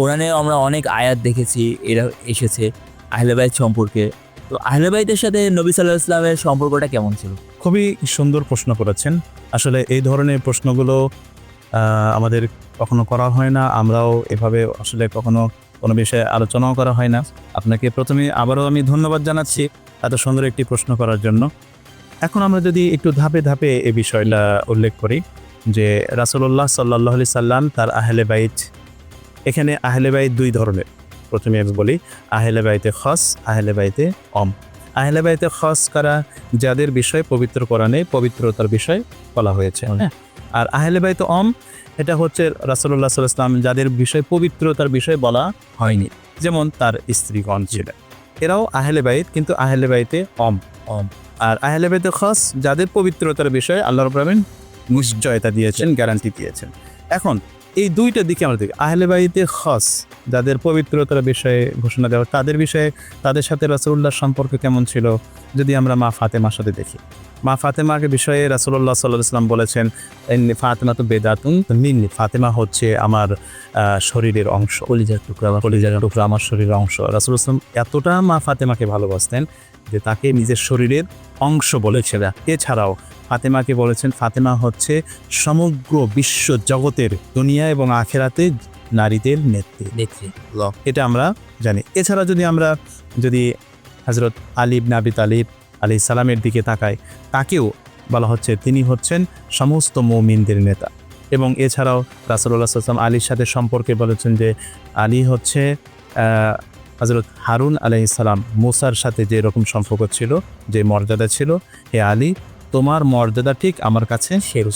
কোরআনে আমরা অনেক আয়াত দেখেছি, এরা এসেছে আহলেবাইত সম্পর্কে। তো আহলেবাইতের সাথে নবী সাল্লাহ ইসলামের সম্পর্কটা কেমন ছিল? খুবই সুন্দর প্রশ্ন করেছেন। আসলে এই ধরনের প্রশ্নগুলো আমাদের কখনো করা হয় না, আমরাও এভাবে আসলে কখনো কোনো বিষয়ে আলোচনাও করা হয় না। আপনাকে প্রথমে আবারও আমি ধন্যবাদ জানাচ্ছি এত সুন্দর একটি প্রশ্ন করার জন্য। এখন আমরা যদি একটু ধাপে ধাপে এই বিষয়টা উল্লেখ করি, যে রাসুল্লাহ সাল্লাহ সাল্লাম তার আহলে বাইত এখানে আহলে বাইত দুই ধরনের। প্রথমে আমি বলি আহলে বাইতে খস আহলে বাইতে অম। আহলে বাইতে খস করা? যাদের বিষয় পবিত্র কোরআনে পবিত্রতার বিষয় বলা হয়েছে। হ্যাঁ? আর আহলে বাইত অম এটা হচ্ছে রাসুল্লাহ সাল্লাম যাদের বিষয় পবিত্রতার বিষয় বলা হয়নি। যেমন তার স্ত্রীগণ ছিলেন। এরাও আহলে বাইত কিন্তু আহলে বাইতে অম। অম। আর আহলে বাইতে খস যাদের পবিত্রতার বিষয়ে আল্লাহ রবরামিন নিশ্চয়তা দিয়েছেন গ্যারান্টি দিয়েছেন। এখন এই দুইটা দিকে আমরা দেখি। আহলে বাইতে খস যাদের পবিত্রতার বিষয়ে ঘোষণা দেওয়া তাদের বিষয়ে তাদের সাথে রাসুল্লাহর সম্পর্ক কেমন ছিল যদি আমরা মা ফাতেমার সাথে দেখি। মা ফাতেমাকে বিষয়ে রাসুল্লাহ সাল্লাহ ইসলাম বলেছেন "ইন্নি ফাতেমা তো বেদাতুন মিন্নি ফাতেমা হচ্ছে আমার শরীরের অংশ। কলিজার টুকরা কলিজার টুকরা আমার শরীরের অংশ। রাসুল ইসলাম এতটা মা ফাতেমাকে ভালোবাসতেন যে তাকে নিজের শরীরের অংশ বলেছেন এছাড়াও ফাতেমাকে বলেছেন ফাতেমা হচ্ছে সমগ্র বিশ্ব জগতের দুনিয়া এবং আখেরাতে নারীদের নেত্রী। দেখছি এটা আমরা জানি। এছাড়া যদি আমরা যদি হজরত আলিব নাবি তালিব আলী সালামের দিকে তাকাই তাকেও বলা হচ্ছে তিনি হচ্ছেন সমস্ত মৌমিনদের নেতা। এবং এছাড়াও রাসুল্লাহ সাল্লাম আলীর সাথে সম্পর্কে বলেছেন যে আলী হচ্ছে হজরত হারুন আলাইহিস সালাম মুসার সাথে যে রকম সম্পর্ক ছিল যে মর্যাদা ছিল হে আলী তোমার মর্যাদা ঠিক আমার কাছে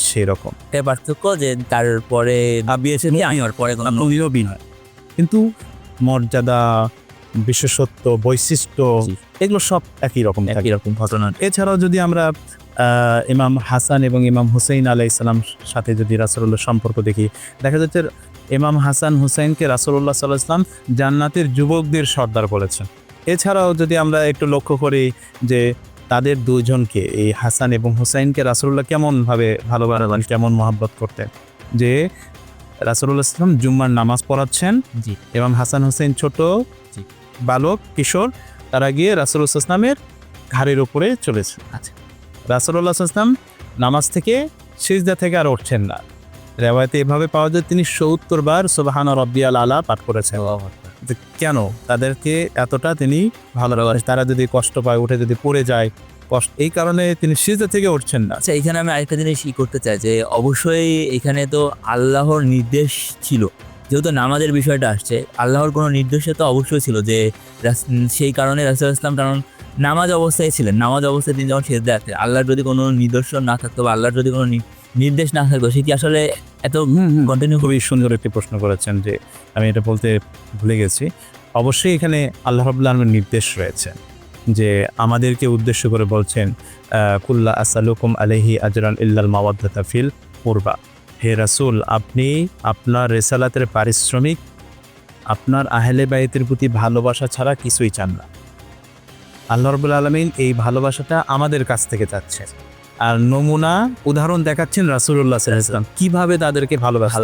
সেরকম। এ পার্থক্য যে তারপরে বিয়েছে আমি ওর পরে কোনো নবীও বিনয় কিন্তু মর্যাদা বিশেষত্ব বৈশিষ্ট্য এগুলো সব একই রকম একই রকম ঘটনা। এছাড়াও যদি আমরা ইমাম হাসান এবং ইমাম হুসেইন আলাই ইসলাম সাথে যদি রাসুল্লাহ সম্পর্ক দেখি দেখা যাচ্ছে ইমাম হাসান হুসাইনকে রাসুল্লাহ সাল্লাহ ইসলাম জান্নাতের যুবকদের সর্দার বলেছেন। এছাড়াও যদি আমরা একটু লক্ষ্য করি যে তাদের দুজনকে এই হাসান এবং হুসাইনকে রাসুল্লাহ কেমনভাবে ভালোবাসেন কেমন মহাব্বত করতেন? যে রাসুল্লাহ ইসলাম জুম্মার নামাজ পড়াচ্ছেন জি। এবং হাসান হোসেন ছোট বালক কিশোর তারা গিয়ে রাসুল ইসলামের ঘাড়ের উপরে চলেছে। আচ্ছা। রাসুল্লাহ নামাজ থেকে সিজদা থেকে আর উঠছেন না। রেওয়ায়তে এভাবে পাওয়া যায় তিনি সত্তর বার সোবাহান রব্বিয়াল আলা পাঠ করেছেন। কেন? তাদেরকে এতটা তিনি ভালোবাসেন তারা যদি কষ্ট পায় উঠে যদি পড়ে যায় কষ্ট এই কারণে তিনি সিজদা থেকে উঠছেন না। আচ্ছা এখানে আমি আরেকটা জিনিস ই করতে চাই যে অবশ্যই এখানে তো আল্লাহর নির্দেশ ছিল। যেহেতু নামাজের বিষয়টা আসছে আল্লাহর কোনো নির্দেশে তো অবশ্যই ছিল যে সেই কারণে রাসুল ইসলাম কারণ নামাজ অবস্থায় ছিলেন। নামাজ অবস্থায় তিনি যখন সেজদা আছে আল্লাহর যদি কোনো নিদর্শন না থাকতো বা আল্লাহর যদি কোনো নির্দেশ না থাকতো সে কি আসলে এত কন্টিনিউ খুবই সুন্দর একটি প্রশ্ন করেছেন যে আমি এটা বলতে ভুলে গেছি। অবশ্যই এখানে আল্লাহ রাবুল্লাহ আলমের নির্দেশ রয়েছে যে আমাদেরকে উদ্দেশ্য করে বলছেন কুল্লা আসালুকুম আলহি আজরান ইল্লাল মাওয়াদ্দাতা ফিল পূর্বা হে রাসুল আপনি আপনার রেসালাতের পারিশ্রমিক আপনার আহলে বাইতের প্রতি ভালোবাসা ছাড়া কিছুই চান না। আল্লাহ রবুল আলমিন এই ভালোবাসাটা আমাদের কাছ থেকে চাচ্ছে। আর নমুনা, উদাহরণ দেখাচ্ছেন রাসুল্লাহ সাল্লাম কীভাবে তাদেরকে ভালোবাসা